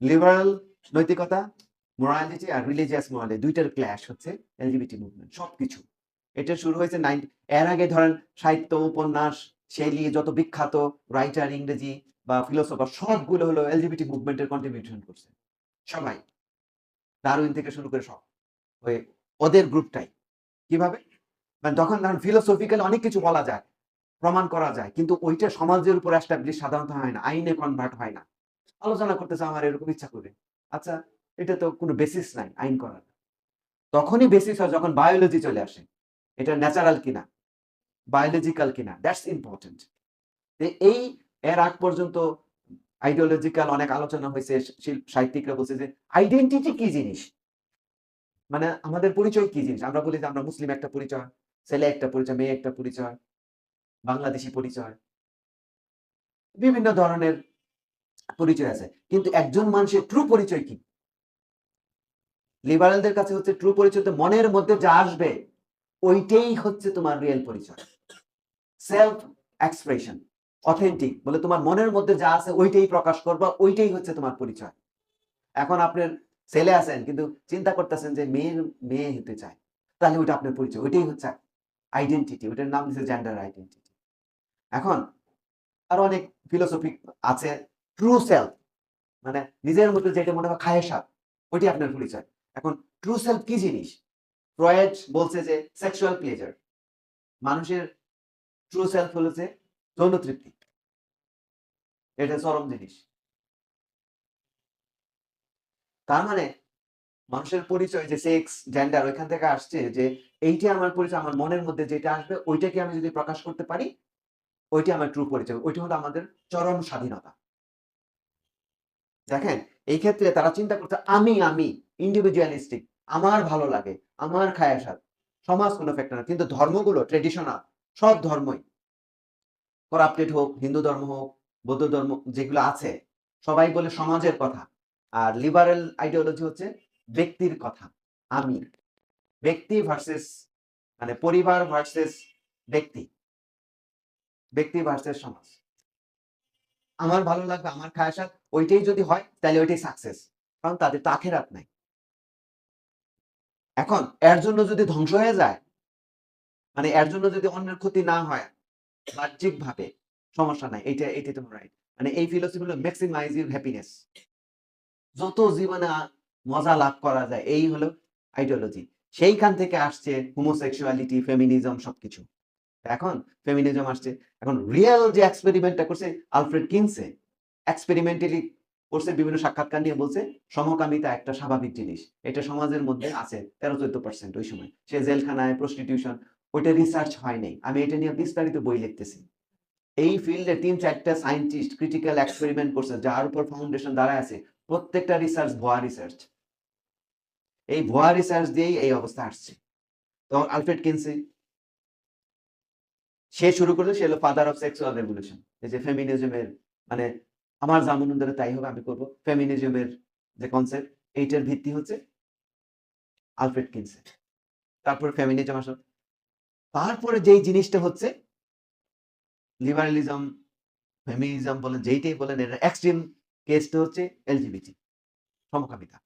Liberal নৈতিকতা morality আর religious morality দুইটার ক্ল্যাশ হচ্ছে এলজিবিটি মুভমেন্ট সবকিছু। এটা শুরু হয়েছে নাইন এর আগে ধরেন সাহিত্য, উপন্যাস, শৈলী, যত বিখ্যাত রাইটার ইংরেজি বা ফিলোসফার সবগুলো হলো এলজিবিটি মুভমেন্টের কন্ট্রিবিউশন করছে। সবাই। ডারউইন থেকে শুরু করে সব। ওই ওদের গ্রুপটাই কীভাবে? মানে তখন ধরেন ফিলোসফিক্যাল অনেক কিছু বলা যায়, প্রমাণ করা যায়, কিন্তু ওইটা সমাজের উপর এস্টাবলিশ সাধারণত হয় না, আইনে কনভার্ট হয় না। আলোচনা করতেছে, আমার এরকম ইচ্ছা করে। আচ্ছা এটা তো কোনো বেসিস নাই, আইন করার। তখনই বেসিস হয় যখন বায়োলজি চলে আসে। এটা ন্যাচারাল কিনা বায়োলজিক্যাল কিনা দ্যাটস ইম্পর্টেন্ট এই, এর আগ পর্যন্ত আইডিওলজিক্যাল অনেক আলোচনা হয়েছে সাহিত্যিকরা বলছে যে আইডেন্টিটি কি জিনিস? মানে আমাদের পরিচয় কি জিনিস? আমরা বলি যে আমরা মুসলিম একটা পরিচয়, ছেলে একটা পরিচয়, মেয়ে একটা পরিচয়, বাংলাদেশি পরিচয়। বিভিন্ন ধরনের পরিচয় আছে। কিন্তু একজন মানুষের ট্রু পরিচয় কি? লিবারালদের কাছে হচ্ছে ট্রু পরিচয় তো মনের মধ্যে যা আসবে, ওইটাই হচ্ছে তোমার রিয়েল পরিচয়। সেলফ এক্সপ্রেশন অথেন্টিক বলে তোমার মনের মধ্যে যা আছে ওইটাই প্রকাশ করবা, ওইটাই হচ্ছে তোমার পরিচয়। এখন আপনার ছেলে আছেন, কিন্তু চিন্তা করতেছেন যে মেয়ের, মেয়ে হতে চায়, তাহলে ওইটা আপনার পরিচয়, ওইটাই হচ্ছে আইডেন্টিটি ওইটার নাম দিচ্ছে জেন্ডার আইডেন্টিটি এখন আরও অনেক ফিলোসফি আছে ট্রু সেলফ মানে নিজের মধ্যে যেটা মনে হয় খায়েসাত ওইটাই আপনার পরিচয়। এখন ট্রু সেলফ কি জিনিস? ফ্রয়েড বলছে যে সেক্সুয়াল প্লেজার মানুষের ট্রু সেলফ হলো যে যৌন তৃপ্তি। এটা চরম জিনিস। তার মানে মানুষের পরিচয় যে সেক্স জেন্ডার ওইখান থেকে আসছে যে এইটা আমার পরিচয়, আমার মনের মধ্যে যেটা আসবে, ওইটাকে আমি যদি প্রকাশ করতে পারি ওইটা আমার ট্রু পরিচয়। ওইটা হলো আমাদের চরম স্বাধীনতা। দেখেন, এই ক্ষেত্রে তারা চিন্তা করছে, আমি আমি ইন্ডিভিজুয়ালিস্টিক আমার ভালো লাগে, আমার খায়াসাত সমাজ কোনো ফ্যাক্টর না, কিন্তু ধর্মগুলো ট্রেডিশনাল সব ধর্মই। করাপ্টেড হোক, হিন্দু ধর্ম হোক, বৌদ্ধ ধর্ম, যেগুলো আছে, সবাই বলে সমাজের কথা। আর লিবারেল আইডিওলজি হচ্ছে ব্যক্তির কথা, আমি। ব্যক্তি ভার্সেস মানে পরিবার ভার্সেস ব্যক্তি। ব্যক্তি ভার্সেস সমাজ। আমার ভালো লাগবে, আমার খায়াসাত ওইটাই যদি হয়, তাহলে ওইটাই সাকসেস কারণ তাদের তো আখেরাত নাই। এখন, এর জন্য যদি ধ্বংস হয়ে যায় মানে এর জন্য যদি অন্যের ক্ষতি না হয় বাহ্যিক ভাবে সমস্যা নাই এটা এটাই তোমার রাইট মানে এই ফিলোসফি হলো ম্যাক্সিমাইজ ইউর হ্যাপিনেস যত জীবনে মজা লাভ করা যায়, এই হলো আইডিওলজি সেইখান থেকে আসছে হোমোসেক্সুয়ালিটি ফেমিনিজম সবকিছু। এখন ফেমিনিজম আসছে, এখন রিয়েল যে এক্সপেরিমেন্টটা করছে আলফ্রেড কিনসে এক্সপেরিমেন্টালি করছে, বিভিন্ন সাক্ষাৎকার নিয়ে বলছে, সমকামিতা একটা স্বাভাবিক জিনিস, এটা সমাজের মধ্যে আছে তেরো চোদ্দ পার্সেন্ট ওই সময়। সে জেলখানায় প্রস্টিটিউশন ওইটা রিসার্চ হয় নাই। আমি এটা নিয়ে বিস্তারিত বই লিখতেছি। এই ফিল্ডে তিন চারটা সায়েন্টিস্ট ক্রিটিক্যাল এক্সপেরিমেন্ট করছে, যার উপর ফাউন্ডেশন দাঁড়ায় আছে, প্রত্যেকটা রিসার্চ ভুয়া রিসার্চ এই ভুয়া রিসার্চ দিয়েই এই অবস্থা আসছে। তো আলফ্রেড কিনসে সে শুরু করল, সে হলো ফাদার অফ সেক্সুয়াল রেভলিউশন যে ফেমিনিজমের মানে আমার যা মনে ধরে তাই হবে, আমি করব। ফেমিনিজমের যে কনসেপ্ট এইটার ভিত্তি হচ্ছে আলফ্রেড কিনসে তারপর ফেমিনিজম আসল। তারপরে যেই জিনিসটা হচ্ছে লিবারালিজম ফেমিনিজম বলেন, যেইটাই বলেন, এর এক্সট্রিম কেসটা হচ্ছে এলজিবিটি সমকামিতা।